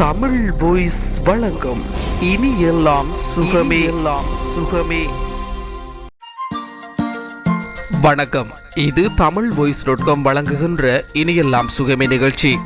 Tamil voice வழங்கும் இனி எல்லாம் சுகமே. எல்லாம் சுகமே. வணக்கம். இது தமிழ் வாய்ஸ் டாட் காம் வழங்குகின்ற இனியெல்லாம் சுகமே நிகழ்ச்சி.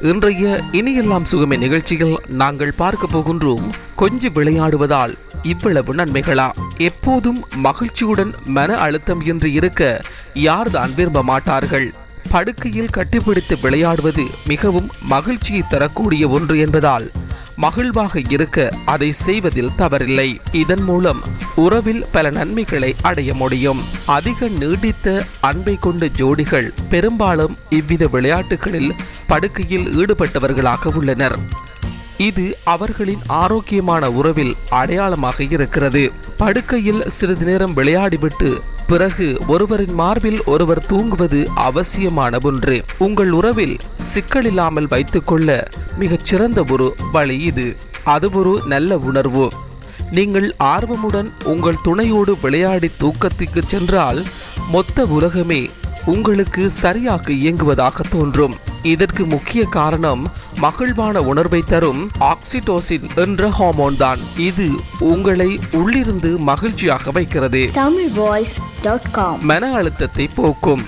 இன்றைய இனியெல்லாம் சுகமே நிகழ்ச்சியில் நாங்கள் பார்க்க போகின்றோம் கொஞ்சம் விளையாடுவதால் இவ்வளவு நன்மைகளா? எப்போதும் மகிழ்ச்சியுடன் மன அழுத்தம் என்று இருக்க யார்தான் விரும்ப மாட்டார்கள்? படுக்கையில் கட்டிப்பிடித்து விளையாடுவது மிகவும் மகிழ்ச்சியை தரக்கூடிய ஒன்று என்பதால் மகிழ்வாக இருக்க அதை செய்வதில் தவறில்லை. இதன் மூலம் உறவில் பல நன்மைகளை அடைய முடியும். அதிக நீடித்த அன்பை கொண்ட ஜோடிகள் பெரும்பாலும் இவ்வித விளையாட்டுகளில் படுக்கையில் ஈடுபட்டவர்களாக உள்ளனர். இது அவர்களின் ஆரோக்கியமான உறவில் அடையாளமாக இருக்கிறது. படுக்கையில் சிறிது நேரம் விளையாடிவிட்டு பிறகு ஒருவரின் மார்பில் ஒருவர் தூங்குவது அவசியமான ஒன்று உங்கள் உறவில் சிக்கல் இல்லாமல் வைத்துக்கொள்ள மிகச் சிறந்த ஒரு வழி இது. அது ஒரு நல்ல உணர்வு. நீங்கள் ஆர்வமுடன் உங்கள் துணையோடு விளையாடி தூக்கத்துக்கு சென்றால் மொத்த உலகமே உங்களுக்கு சரியாக இயங்குவதாக தோன்றும். இதற்கு முக்கிய காரணம் மகிழ்வான உணர்வை தரும் ஆக்சிடோசின் என்ற ஹார்மோன் தான். இது உங்களை உள்ளிருந்து மகிழ்ச்சியாக வைக்கிறது. மன அழுத்தத்தை போக்கும்.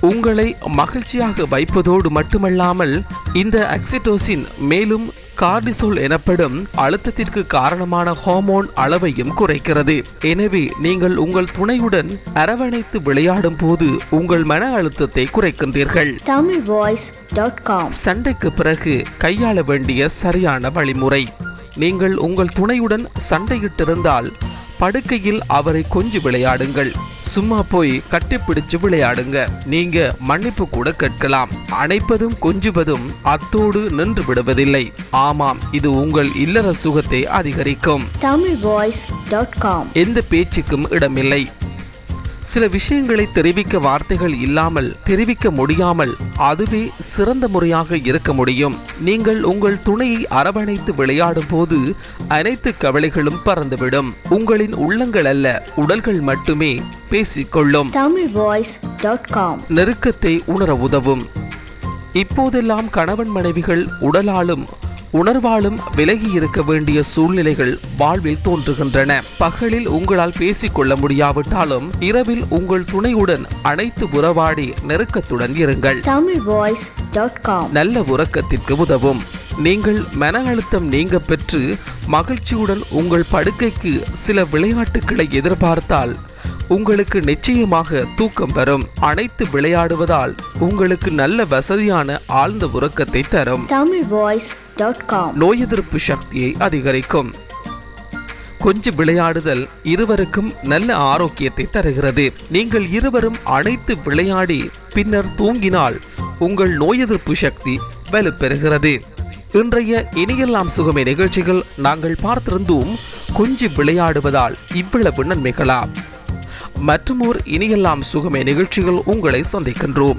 உங்களை மகிழ்ச்சியாக வைப்பதோடு மட்டுமல்லாமல் இந்த ஆக்சிடோசின் மேலும் கார்டிசோல் எனப்படும் அழுத்தத்திற்கு காரணமான ஹார்மோன் அளவையும் குறைக்கிறது. எனவே நீங்கள் உங்கள் துணையுடன் அரவணைத்து விளையாடும் போது உங்கள் மன அழுத்தத்தை குறைக்கின்றீர்கள். தமிழ் வாய்ஸ் சண்டைக்கு பிறகு கையாள வேண்டிய சரியான வழிமுறை. நீங்கள் உங்கள் துணையுடன் சண்டையிட்டிருந்தால் படுக்கையில் அவரை கொஞ்சி விளையாடுங்கள். சும்மா போய் கட்டிப்பிடிச்சு விளையாடுங்க. நீங்க மன்னிப்பு கூட கேட்கலாம். அணைப்பதும் கொஞ்சுவதும் அத்தோடு நின்று விடுவதில்லை. ஆமாம் இது உங்கள் இல்லற சுகத்தை அதிகரிக்கும். Tamil voice dot com. எந்த பேச்சுக்கும் இடமில்லை. சில விஷயங்களை தெரிவிக்க வார்த்தைகள் இல்லாமல் தெரிவிக்க முடியாமல் அதுவே சிறந்த முறையாக இருக்க முடியும். நீங்கள் உங்கள் துணையை அரவணைத்து விளையாடும் போது அனைத்து கவலைகளும் பறந்துவிடும். உங்களின் உள்ளங்கள் அல்ல உடல்கள் மட்டுமே பேசிக்கொள்ளும். நெருக்கத்தை உணர உதவும். இப்போதெல்லாம் கணவன் மனைவிகள் உடலாலும் உணர்வாலும் விலகி இருக்க வேண்டிய சூழ்நிலைகள் வாழ்வில் தோன்றுகின்றன. பகலில் உங்களால் பேசிக்கொள்ள முடியாவிட்டாலும் இரவில் உங்கள் துணையுடன் அனைத்து உறவாடி நெருக்கத்துடன் இருங்கள். நல்ல உறக்கத்திற்கு உதவும். நீங்கள் மன அழுத்தம் நீங்க பெற்று மகிழ்ச்சியுடன் உங்கள் படுக்கைக்கு சில விளையாட்டுகளை எதிர்பார்த்தால் உங்களுக்கு நிச்சயமாக தூக்கம் வரும். அனைத்து விளையாடுவதால் உங்களுக்கு நல்ல வசதியான ஆழ்ந்த உறக்கத்தை தரும். தமிழ் வாய்ஸ் டாட் காம் நோய் எதிர்ப்பு சக்தியை அதிகரிக்கும். கொஞ்சம் விளையாடுதல் இருவருக்கும் நல்ல ஆரோக்கியத்தை தருகிறது. நீங்கள் இருவரும் அனைத்து விளையாடி பின்னர் தூங்கினால் உங்கள் நோய் எதிர்ப்பு சக்தி வலுப்பெறுகிறது. இன்றைய இனியெல்லாம் சுகமே நிகழ்ச்சிகள் நாங்கள் பார்த்திருந்தும் கொஞ்சம் விளையாடுவதால் இவ்வளவு நன்மைகளா? மற்றும் ஓர் இனியெல்லாம் சுகமே நிகழ்ச்சிகள் உங்களை சந்திக்கின்றோம்.